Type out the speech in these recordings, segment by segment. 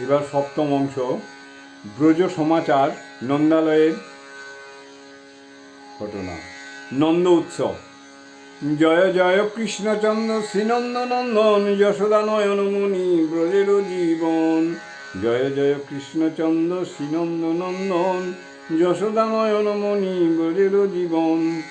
এবার সপ্তম অংশ, ব্রজ সমাচার নন্দালয়ের ঘটনা। নন্দ উৎসব। জয় জয় কৃষ্ণচন্দ্র, শ্রীনন্দ নন্দন যশোদা নয়নমণি ব্রজের জীবন। জয় জয় কৃষ্ণচন্দ্র, শ্রীনন্দ নন্দন যশোদা নয়নমণি ব্রজের জীবন।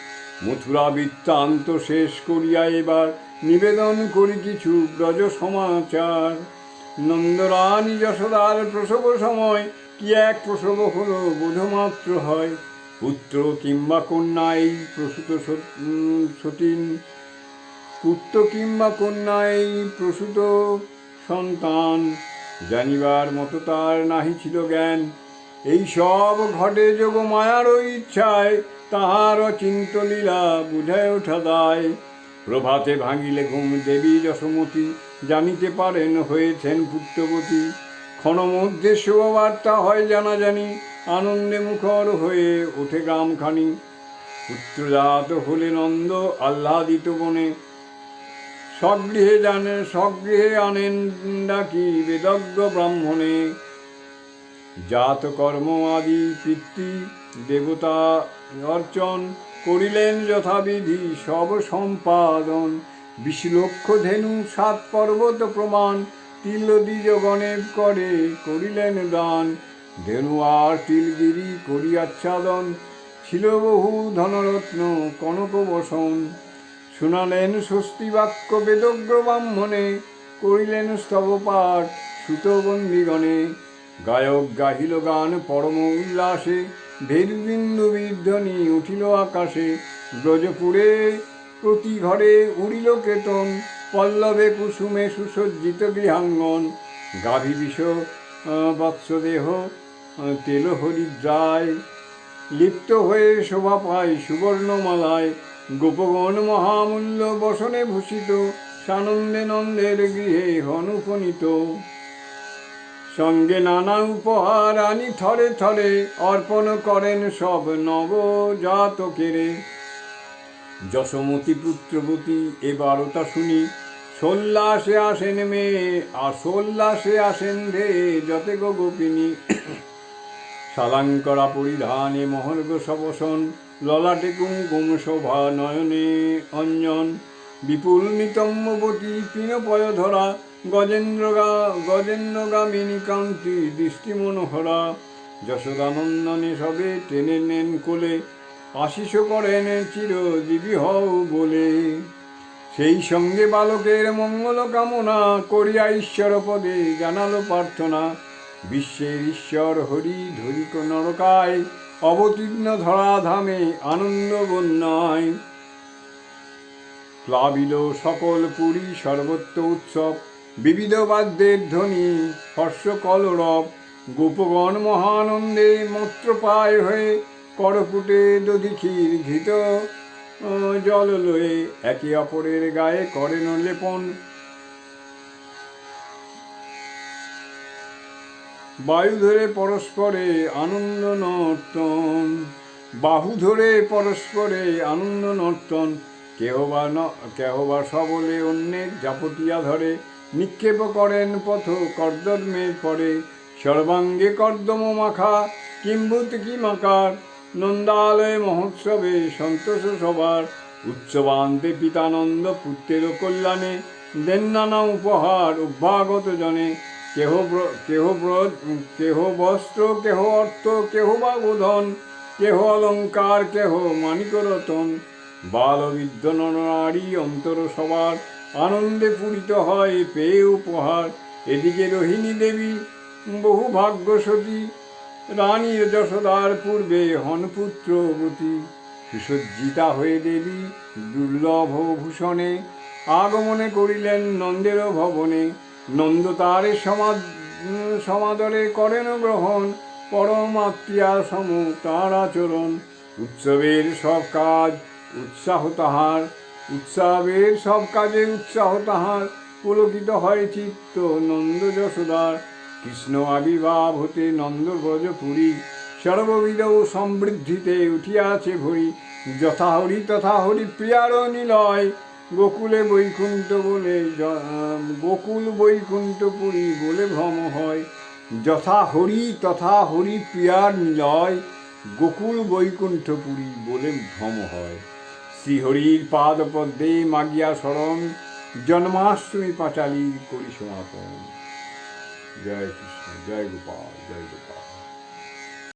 মথুরা বৃত্তান্ত শেষ করিয়া এবার নিবেদন করি কিছু ব্রজ সমাচার। নন্দরানী যশোদার প্রসব সময় কি এক প্রসব হলো বোধমাত্র হয়? পুত্র কিংবা কন্যা এই প্রসূত সত- সতীন? পুত্র কিংবা কন্যা এই প্রসূত সন্তান? জানিবার মতো তার নাহি ছিল জ্ঞান। এই সব ঘটে যোগ মায়ারও ইচ্ছায়, তাহার অচিন্ত লীলা বুঝায় ওঠা দায়। প্রভাতে ভাঙিলে ঘুম দেবী যশোমতী জানিতে পারেন, হয়েছেন পুত্রবতী। ক্ষণমধ্যে শুভবার্তা হয় জানা জানি আনন্দে মুখর হয়ে ওঠে গ্রামখানি পুত্রজাত হলে নন্দ আহ্লাদিত বনে। স্বগৃহে জানে স্বগৃহে আনেন ডাকি বেদজ্ঞ ব্রাহ্মণে। জাত কর্ম আদি, পিতৃ, দেবতা অর্চন করিলেন যথাবিধি সব সম্পাদন। বিশ লক্ষ ধেনু সাত পর্বত প্রমাণ তিল দ্বিজগণের করে করিলেন দান। ধেনু আর তিলগিরি করিয়াচ্ছাদন, ছিল বহু ধনরত্ন কনক বসন। শুনালেন স্বস্তি বাক্য বেদজ্ঞ ব্রাহ্মণে, করিলেন স্তব পাঠ সুতবন্দিগণে। গায়ক গাহিল গান পরম উল্লাসে ভেদবিন্দু বিধ্বনি উঠিল আকাশে। ব্রজপুরে প্রতি ঘরে উড়িল কেতন, পল্লবে কুসুমে সুসজ্জিত গৃহাঙ্গন, গাভী বিষ বৎসদেহ তেল হরিদ্রায়, লিপ্ত হয়ে শোভা পায় সুবর্ণমালায় গোপগণ মহামূল্য বসনে ভূষিত, সানন্দে নন্দের গৃহে হনুপনীত সঙ্গে নানা উপহার আনি থরে থরে, অর্পণ করেন সব নবজাতকেরে। যশমতী পুত্রবতী, এবারও তা শুনি। সোল্লাসে আসেন মেয়ে, আর সোল্লাসে আসেন রে যতে গো গোপিনী। শালাঙ্করা পরিধানে মহর্গ সবসন, ললাটে কুঙ্কুম শোভা নয়নে অঞ্জন। বিপুল নিতম্বতী পিনপয় ধরা, গজেন্দ্রগা, গজেন্দ্রগামিনী কান্তি দৃষ্টি মনোহরা যশোদানন্দনে সবে টেনে নেন কোলে আশিস করেন চিরজীবী হও বলে। সেই সঙ্গে বালকের মঙ্গল কামনা করিয়া ঈশ্বর পদে জানালো প্রার্থনা। বিশ্বের ঈশ্বর হরি ধরিক নরকায়, অবতীর্ণ ধরাধামে আনন্দ বন্যায়। প্লাবিল সকল পুরী সর্বত্র উৎসব, বিবিধ বাদ্যের ধ্বনি হর্ষ কলরব গোপগণ মহানন্দে মন্ত্র পায় হয়ে করপুটে দধিক্ষীর ঘৃত জল লয়ে একে অপরের গায়ে করেন লেপন। বায়ু ধরে পরস্পরে আনন্দ নর্তন, বাহু ধরে পরস্পরে আনন্দ নর্তন, কেহ বা ন- কেহ বা সবলে অন্যের জাপটিয়া ধরে, নিক্ষেপ করেন পথ কর্দমের পরে, সর্বাঙ্গে কর্দম মাখা কিম্ভূত কি মাকার নন্দালয় মহোৎসবে সন্তোষ সবার উৎসবান্তে পিতানন্দ পুত্রের কল্যাণে দেন নানা উপহার অভ্যাগত জনে। কেহ কেহ কেহ বস্ত্র, কেহ অর্থ, কেহ বা বোধন কেহ অলঙ্কার, কেহ মানিক রতন বাল বৃদ্ধ নারী অন্তর সবার আনন্দে পূরিত হয় পেয়ে উপহার। এদিকে রোহিণী দেবী, বহু ভাগ্যসতী রানী যশোদার পূর্বে হন পুত্রবতী সুসজ্জিতা হয়ে দেবী, দুর্লভ ভূষণে আগমনে করিলেন নন্দের ভবনে। নন্দ তার সমাদ সমাদরে করেন গ্রহণ পরমাত্রিয়া সম তার আচরণ। উৎসবের সব কাজ উৎসাহ তাহার, উৎসবের সব কাজে উৎসাহ তাহার। পুলকিত হয় চিত্ত নন্দ যশোদার কৃষ্ণ আবির্ভাব হতে নন্দ ব্রজপুরী সর্ববিধ সমৃদ্ধিতে উঠিয়াছে ভরি যথা হরি তথা হরি প্রিয়ার নিলয়, গোকুলে বৈকুণ্ঠ বলে গোকুল বৈকুণ্ঠপুরী বলে ভ্রম হয়। যথা হরি তথা হরি প্রিয়ার নিলয়, গোকুল বৈকুণ্ঠপুরী বলে ভ্রম হয়। শ্রীহরির পাদ পদ্মে মাগিয়া শরণ জন্মাষ্টমী পাঁচালীর করি সমাপন। জয় কৃষ্ণ জয় গোপাল জয় গোপাল